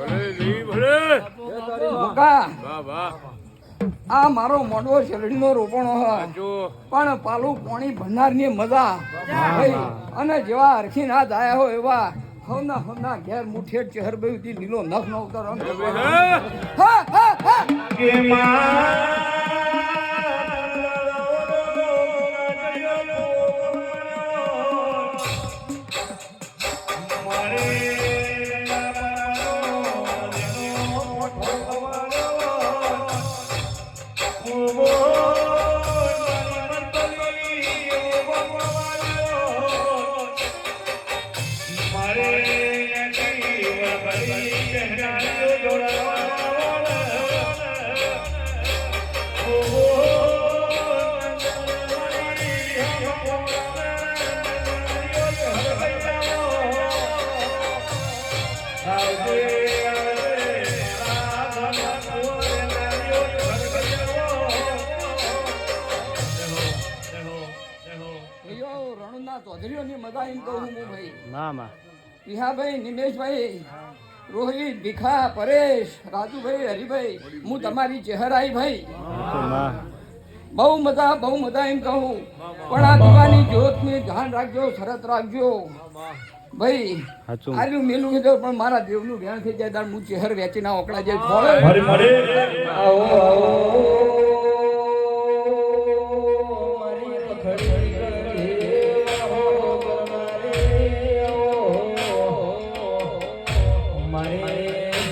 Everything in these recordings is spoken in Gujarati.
ભલે જી ભલે. મોકા વાહ વાહ. આ મારો મોટો શેરડીનો રોપણો હતો પણ પાલું પોણી ભંડારની મજા. અને જેવા હરખી ના આયા હોય એવા હવના હવના ઘેર મુઠે ચહેર બેથી લીલો નખ ન ઉતારો મજા એમ કહું હું ભાઈ. મામા પિહાભાઈ નિમેશભાઈ રોહિત ભીખા પરેશ રાજુભાઈ હરિભાઈ હું તમારી ચહેરાઈ ભાઈ. બહુ મજા બહુ મજા એમ કહું. પણ આ દીવાની જ્યોતની ધ્યાન રાખજો શરત રાખજો. ભાઈ આલ્યું મેલું કીધું પણ મારા દેવનું ધ્યાન થઈ જાય તાર હું ચહેર વેચીના ઓકળા જાય આવો ભાઈઓ,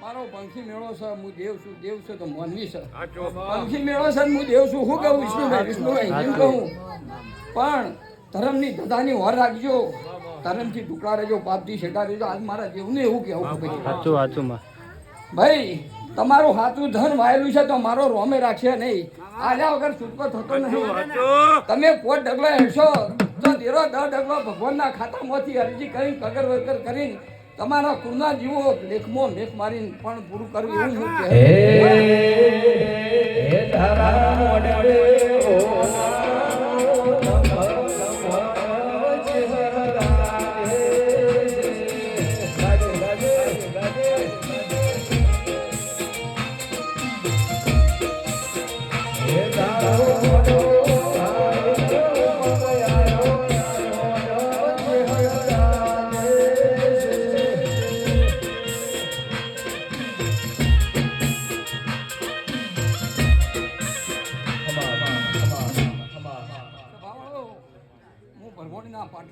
મારો પંખી મેળો છે હું દેવ છું દેવ છું તો મોનવી છે. પંખી મેળો છે હું દેવ છું હું કહું વિષ્ણુભાઈ વિષ્ણુભાઈ એમ કહું. પણ ધર્મની ધજાની હોર રાખજો. ધર્મથી ટુકડા રહેજો પાપથી છેટા રહેજો. આજ મારા દેવને એવું કહેવું ભાઈ. સાચું સાચું માં. ભાઈ તમારું હાથું ધન વાયેલું છે તો મારો રોમે રાખશે નહીં. આજા વગર છૂટકો થતો નહીં. તમે પોત ડગલા હેશો તો દેરો દર ડગલો ભગવાનના ખાતામાંથી અરજી કરી કગર વગર કરીને તમારા કુળના જીવો લેખમાં મેખ મારીને પણ પૂરું કરવું એવું હું કહે બાવાઓ,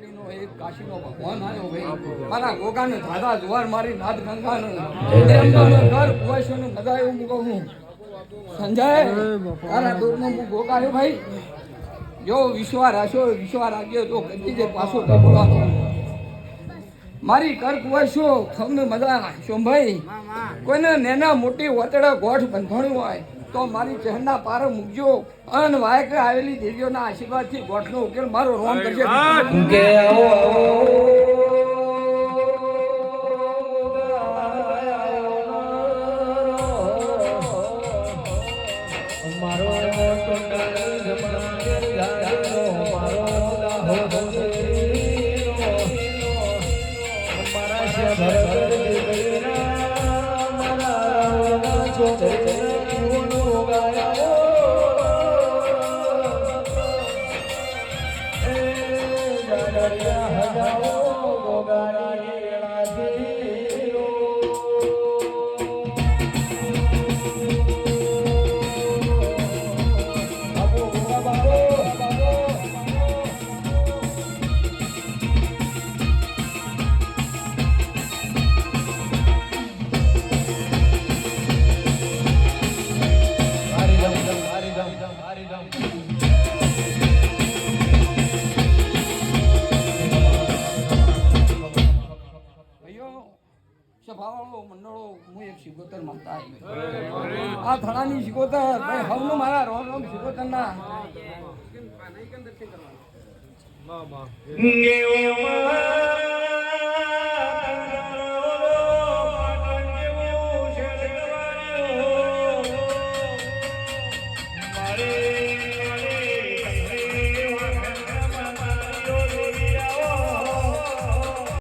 એક કાશીનો ભગવાન આવ્યો ભાઈ. મારા ગોગાને ધારા જુવાર મારી નાદ ગંગાનું. ઘર કુવાશોનું બધા એવું હું. કહું સંજય તારા હું ભાઈ. જો વિશ્વા રાખ્યો વિશ્વા રાખ્યો તો કદી જે પાછો બોલવાનો મારી કર કુવાશો તમને મજા શોભાઈ કોઈને નેના મોટી વતડા ગોઠ બંધાણું હોય. તો મારી ચહેરના પાર મૂકજો અન વાયક આવેલી દેવીઓના આશીર્વાદથી ગોઠનો ઉકેલ મારો રોમ કરશે Thank you. સભાવાળો મંડળો હું એક સિગોતર માનતા આ થણાની સિગોતર હમનું મારા રોમ રોમ સિગોતર ના કરવા